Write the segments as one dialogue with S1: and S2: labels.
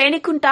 S1: Renigunta?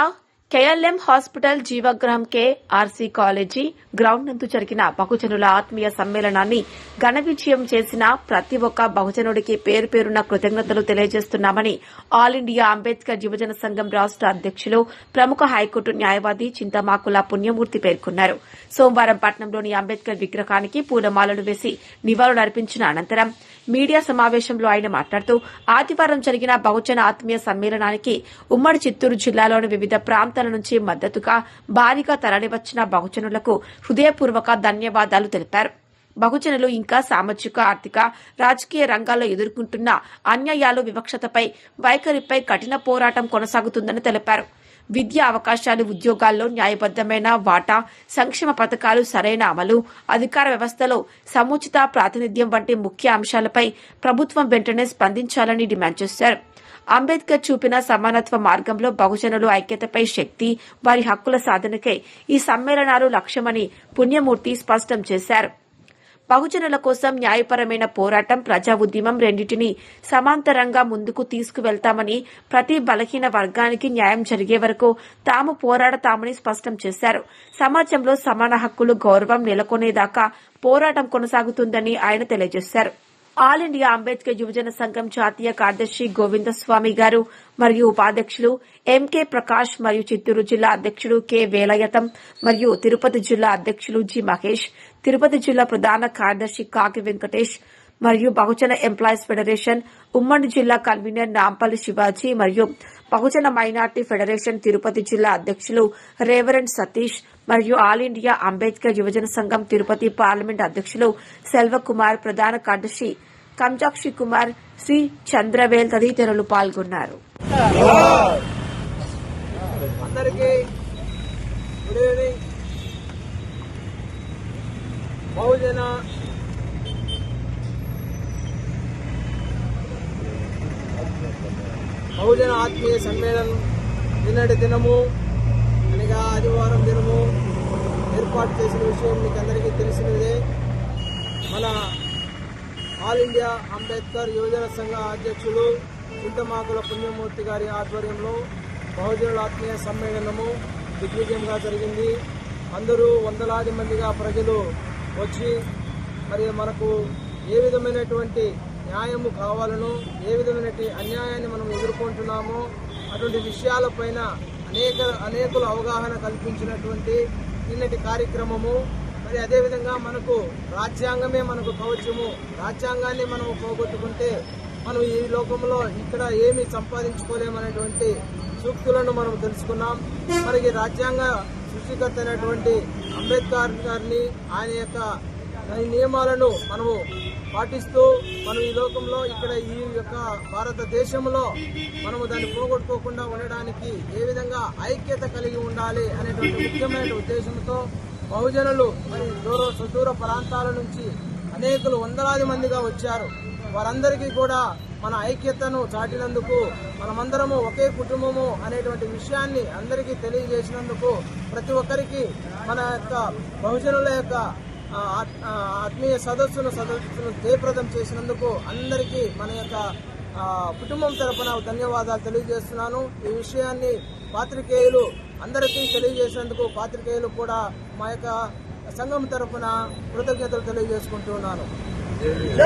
S1: KLM hospital జీవగ్రహం K RC college ground నందు జరిగిన బహుజనుల ఆత్మీయ సమ్మేళనాన్ని ఘన విజయం చేసిన ప్రతి ఒక్క బహుజనుడికి పేరు పేరున కృతజ్ఞతలు తెలియజేస్తున్నామని ఆల్ ఇండియా అంబేద్కర్ యువజన సంఘం రాష్ట అధ్యక్షులు ప్రముఖ హైకోర్టు న్యాయవాది చింతమాకుల పుణ్యమూర్తి పేర్కొన్నారు. సోమవారం పట్నంలోని అంబేద్కర్ విగ్రహానికి పూలమాలలు వేసి నివాళులర్పించిన అనంతరం మీడియా సమావేశంలో ఆయన మాట్లాడుతూ ఆదివారం జరిగిన బహుజన ఆత్మీయ సమ్మేళనానికి ఉమ్మడి చిత్తూరు జిల్లాలోని వివిధ ప్రాంత ప్రాంతాల నుంచి మద్దతుగా భారీగా తరలివచ్చిన బహుజనులకు హృదయపూర్వక ధన్యవాదాలు తెలిపారు. బహుజనులు ఇంకా సామాజిక ఆర్థిక రాజకీయ రంగాల్లో ఎదుర్కొంటున్న అన్యాయాలు వివక్షతపై వైఖరిపై కఠిన పోరాటం కొనసాగుతుందని తెలిపారు. విద్యా అవకాశాలు ఉద్యోగాల్లో న్యాయబద్దమైన వాటా సంక్షేమ పథకాలు సరైన అమలు అధికార వ్యవస్థలో సముచిత ప్రాతినిధ్యం వంటి ముఖ్య అంశాలపై ప్రభుత్వం వెంటనే స్పందించాలని డిమాండ్ చేశారు. అంబేద్కర్ చూపిన సమానత్వ మార్గంలో బహుజనులు ఐక్యతపై శక్తి వారి హక్కుల సాధనకై ఈ సమ్మేళనాలు లక్ష్యమని పుణ్యమూర్తి స్పష్టం చేశారు. బహుజనుల కోసం న్యాయపరమైన పోరాటం ప్రజా ఉద్యమం రెండింటినీ సమాంతరంగా ముందుకు తీసుకువెళ్తామని ప్రతి బలహీన వర్గానికి న్యాయం జరిగే వరకు తాము పోరాడతామని స్పష్టం చేశారు. సమాజంలో సమాన హక్కులు గౌరవం నెలకొనేదాకా పోరాటం కొనసాగుతుందని ఆయన తెలియజేశారు. ఆల్ ఇండియా అంబేద్కర్ యువజన సంఘం జాతీయ కార్యదర్శి గోవిందస్వామి గారు మరియు ఉపాధ్యక్షులు ఎంకే ప్రకాష్ మరియు చిత్తూరు జిల్లా అధ్యక్షుడు కె వేలయతం మరియు తిరుపతి జిల్లా అధ్యక్షులు జి మహేష్ తిరుపతి జిల్లా ప్రధాన కార్యదర్శి కాకి వెంకటేష్ మరియు బహుజన ఎంప్లాయీస్ ఫెడరేషన్ ఉమ్మడి జిల్లా కన్వీనర్ నాంపల్లి శివాజీ మరియు బహుజన మైనార్టీ ఫెడరేషన్ తిరుపతి జిల్లా అధ్యక్షులు రేవరెండ్ సతీష్ మరియు ఆల్ ఇండియా అంబేద్కర్ యువజన సంఘం తిరుపతి పార్లమెంట్ అధ్యక్షులు సెల్వకుమార్ ప్రధాన కార్యదర్శి కంజాక్షి కుమార్ శ్రీ చంద్రవేల్ తదితరులు పాల్గొన్నారు.
S2: అందరికీ గుడ్ ఈవినింగ్. బహుజన బహుజన ఆత్మీయ సమ్మేళనం నిన్నటి దినము అనగా ఆదివారం దినము ఏర్పాటు చేసిన విషయం మీకు అందరికీ తెలిసినదే. మన ఆల్ ఇండియా అంబేద్కర్ యువజన సంఘ అధ్యక్షులు చింతమాకుల పుణ్యమూర్తి గారి ఆధ్వర్యంలో బహుజనుల ఆత్మీయ సమ్మేళనము దిగ్విజయంగా జరిగింది. అందరూ వందలాది మందిగా ప్రజలు వచ్చి మరి మనకు ఏ విధమైనటువంటి న్యాయము కావాలనో ఏ విధమైనటువంటి అన్యాయాన్ని మనం ఎదుర్కొంటున్నామో అటువంటి విషయాలపైన అనేక అనేకులు అవగాహన కల్పించినటువంటి నిన్నటి కార్యక్రమము. మరి అదేవిధంగా మనకు రాజ్యాంగమే మనకు కవచము. రాజ్యాంగాన్ని మనం పోగొట్టుకుంటే మనం ఈ లోకంలో ఇక్కడ ఏమి సంపాదించుకోలేమనేటువంటి సూక్తులను మనం తెలుసుకున్నాం. మనకి రాజ్యాంగ సృష్టికర్త అయినటువంటి అంబేద్కర్ గారిని ఆయన యొక్క నియమాలను మనము పాటిస్తూ మనం ఈ లోకంలో ఇక్కడ ఈ యొక్క భారతదేశంలో మనము దాన్ని పోగొట్టుకోకుండా ఉండడానికి ఏ విధంగా ఐక్యత కలిగి ఉండాలి అనేటువంటి ముఖ్యమైన ఉద్దేశంతో బహుజనులు మరి దూర సుదూర ప్రాంతాల నుంచి అనేకులు వందలాది మందిగా వచ్చారు. వారందరికీ కూడా మన ఐక్యతను చాటినందుకు మనమందరము ఒకే కుటుంబము అనేటువంటి విషయాన్ని అందరికీ తెలియజేసినందుకు ప్రతి ఒక్కరికి మన యొక్క బహుజనుల యొక్క ఆత్మీయ సదస్సును సదస్సును జయప్రదం చేసినందుకు అందరికీ మన యొక్క కుటుంబం తరపున ధన్యవాదాలు తెలియజేస్తున్నాను. ఈ విషయాన్ని పాత్రికేయులు అందరికీ తెలియజేసినందుకు పాత్రికేయులు కూడా మా యొక్క సంఘం తరపున కృతజ్ఞతలు తెలియజేసుకుంటున్నాను.